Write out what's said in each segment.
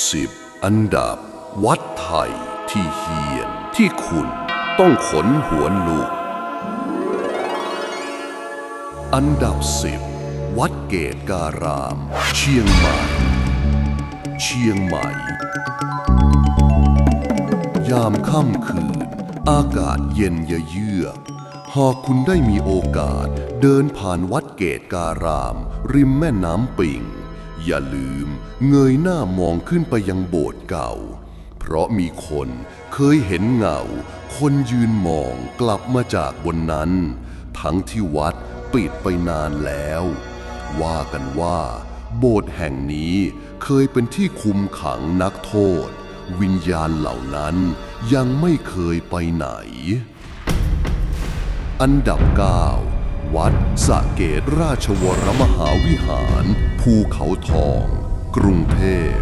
สิบอันดับ วัดไทยที่เฮียนที่คุณต้องขนหัวลุกอันดับสิบวัดเกตการาม เชียงใหม่ เชียงใหม่ ยามค่ำคืน อากาศเย็นเยือกหากคุณได้มีโอกาสเดินผ่านวัดเกตการาม ริมแม่น้ำปิง อย่าลืมเงยหน้ามองขึ้นไปยังโบสถ์เก่า เพราะมีคนเคยเห็นเงา คนยืนมองกลับมาจากบนนั้น ทั้งที่วัดปิดไปนานแล้ว ว่ากันว่า โบสถ์แห่งนี้เคยเป็นที่คุมขังนักโทษ วิญญาณเหล่านั้นยังไม่เคยไปไหน อันดับ 9 วัดสะเกตราชวรมหาวิหาร ภูเขาทอง กรุงเทพ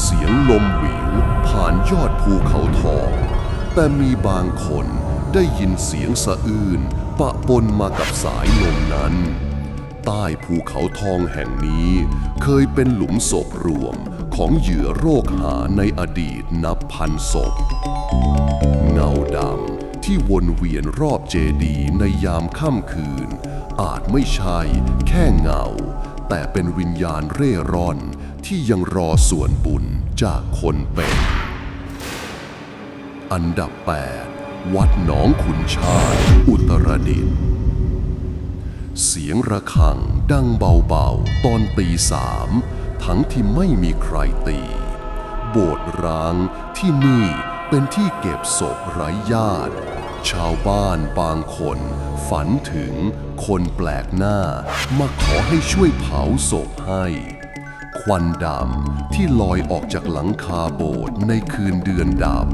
เสียงลมหวิวผ่านยอดภูเขาทอง แต่มีบางคนได้ยินเสียงสะอื้นปะปนมากับสายลมนั้น ใต้ภูเขาทองแห่งนี้เคยเป็นหลุมศพรวมของเหยื่อโรคหาในอดีตนับพันศพ ที่วนเวียนรอบเจดีย์ในยามค่ำคืน อาจไม่ใช่แค่เงา แต่เป็นวิญญาณเร่ร่อนที่ยังรอส่วนบุญจากคนเป็น อันดับ 8 วัดหนองขุนชาญอุตรดิตถ์เสียงระฆังดังเบาๆ ตอนตีสามทั้งที่ไม่มีใครตี โบสถ์ร้างที่นี่เป็นที่เก็บศพไร้ญาติ ชาวบ้านบางคน ฝันถึงคนแปลกหน้า มาขอให้ช่วยเผาศพให้ ควันดำที่ลอยออกจากหลังคาโบสถ์ในคืนเดือนดับ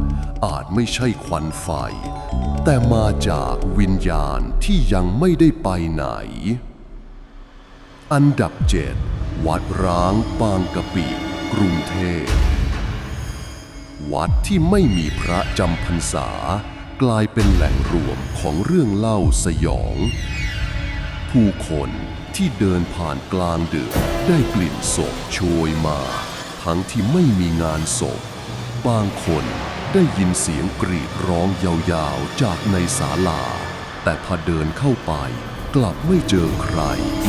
อาจไม่ใช่ควันไฟ แต่มาจากวิญญาณที่ยังไม่ได้ไปไหน อันดับเจ็ดวัดร้างบางกะปิกรุงเทพวัดที่ไม่มีพระจำพรรษา กลายเป็นแหล่งรวมของเรื่องเล่าสยอง ผู้คนที่เดินผ่านกลางดึกได้กลิ่นศพโชยมา ทั้งที่ไม่มีงานศพ บางคนได้ยินเสียงกรีดร้องยาวๆจากในศาลา แต่พอเดินเข้าไปกลับไม่เจอใคร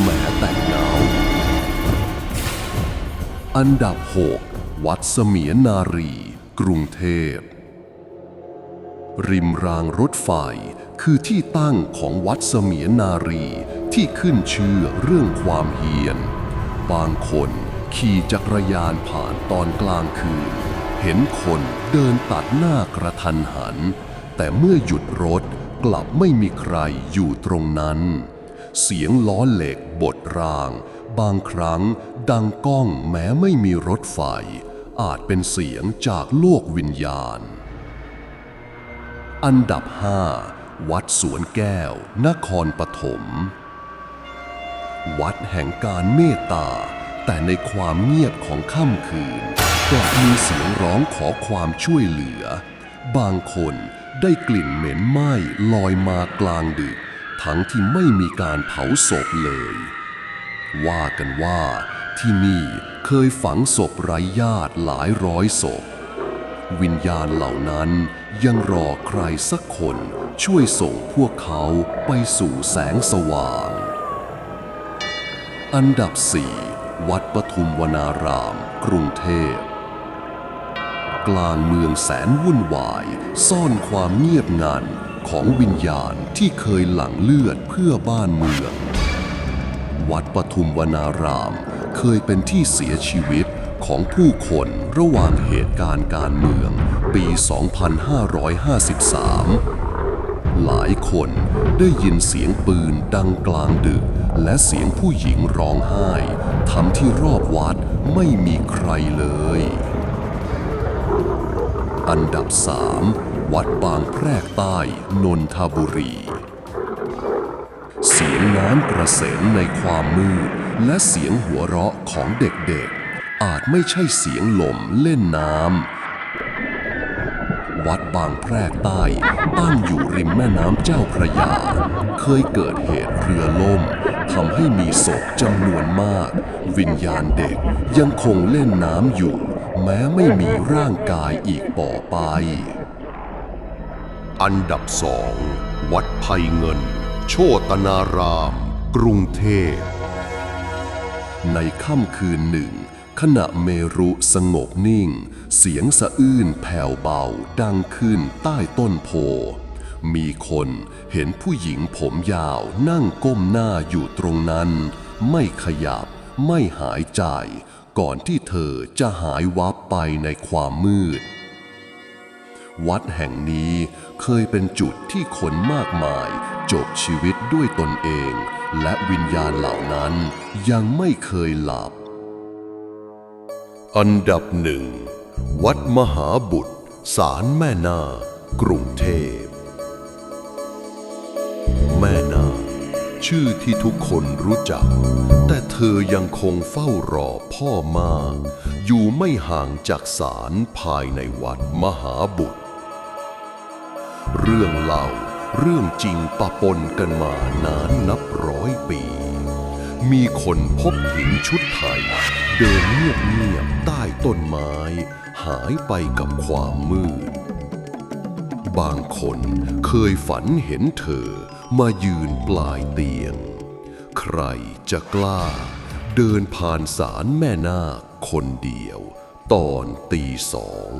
แม้แต่เงา อันดับ 6 วัดเสมียนนารี กรุงเทพ ริมรางรถไฟคือที่ตั้งของวัดเสมียนนารีที่ขึ้นชื่อเรื่องความเฮียน บางคนขี่จักรยานผ่านตอนกลางคืน เห็นคนเดินตัดหน้ากระทันหัน แต่เมื่อหยุดรถกลับไม่มีใครอยู่ตรงนั้น เสียงล้อเหล็กบดราง บางครั้งดังก้องแม้ไม่มีรถไฟ อาจเป็นเสียงจากโลกวิญญาณ อันดับ 5 วัดสวนแก้ว นครปฐม วัดแห่งการเมตตา แต่ในความเงียบของค่ำคืนกลับมีเสียงร้องขอความช่วยเหลือ บางคนได้กลิ่นเหม็นไหม้ลอยมากลางดึก ทั้งที่ไม่มีการเผาศพเลย ว่ากันว่าที่นี่เคยฝังศพไร้ญาติหลายร้อยศพ วิญญาณเหล่านั้นยังรอใครสักคนช่วยส่งพวกเขาไปสู่แสงสว่าง อันดับ4วัดปทุมวนาราม กรุงเทพ กลางเมืองแสนวุ่นวาย ซ่อนความเงียบงันของวิญญาณที่เคยหลั่งเลือดเพื่อบ้านเมือง วัดปทุมวนารามเคยเป็นที่เสียชีวิต ของผู้คนระหว่างเหตุการณ์การเมืองปี 2553 หลายคนได้ยินเสียงปืนดังกลางดึก และเสียงผู้หญิงร้องไห้ทำที่รอบวัดไม่มีใครเลย อันดับ 3 วัดบางแพรกใต้นนทบุรีเสียงน้ำกระเซ็นในความมืด และเสียงหัวเราะของเด็กๆ อาจไม่ใช่เสียงลมเล่นน้ำ วัดบางแพรกใต้ตั้งอยู่ริมแม่น้ำเจ้าพระยา เคยเกิดเหตุเรือล่มทำให้มีศพจำนวนมาก วิญญาณเด็กยังคงเล่นน้ำอยู่ แม้ไม่มีร่างกายอีกต่อไป อันดับสองวัดไพเงิน โชตนาราม กรุงเทพในค่ำคืนหนึ่ง ขณะเมรุสงบนิ่ง เสียงสะอื้นแผ่วเบาดังขึ้นใต้ต้นโพ มีคนเห็นผู้หญิงผมยาวนั่งก้มหน้าอยู่ตรงนั้น ไม่ขยับไม่หายใจ ก่อนที่เธอจะหายวับไปในความมืด วัดแห่งนี้เคยเป็นจุดที่คนมากมายจบชีวิตด้วยตนเอง และวิญญาณเหล่านั้นยังไม่เคยหลับ อันดับหนึ่ง วัดมหาบุตร สารแม่นา กรุงเทพ แม่นาชื่อที่ทุกคนรู้จัก แต่เธอยังคงเฝ้ารอพ่อมา อยู่ไม่ห่างจากศาลภายในวัดมหาบุตร เรื่องเล่าเรื่องจริงปะปนกันมานานนับร้อยปี มีคนพบหินชุดไทย เดินเงียบๆใต้ต้นไม้ หายไปกับความมืด บางคนเคยฝันเห็นเธอมายืนปลายเตียง ใครจะกล้า เดินผ่านศาลแม่นาคคนเดียว ตอนตีสอง「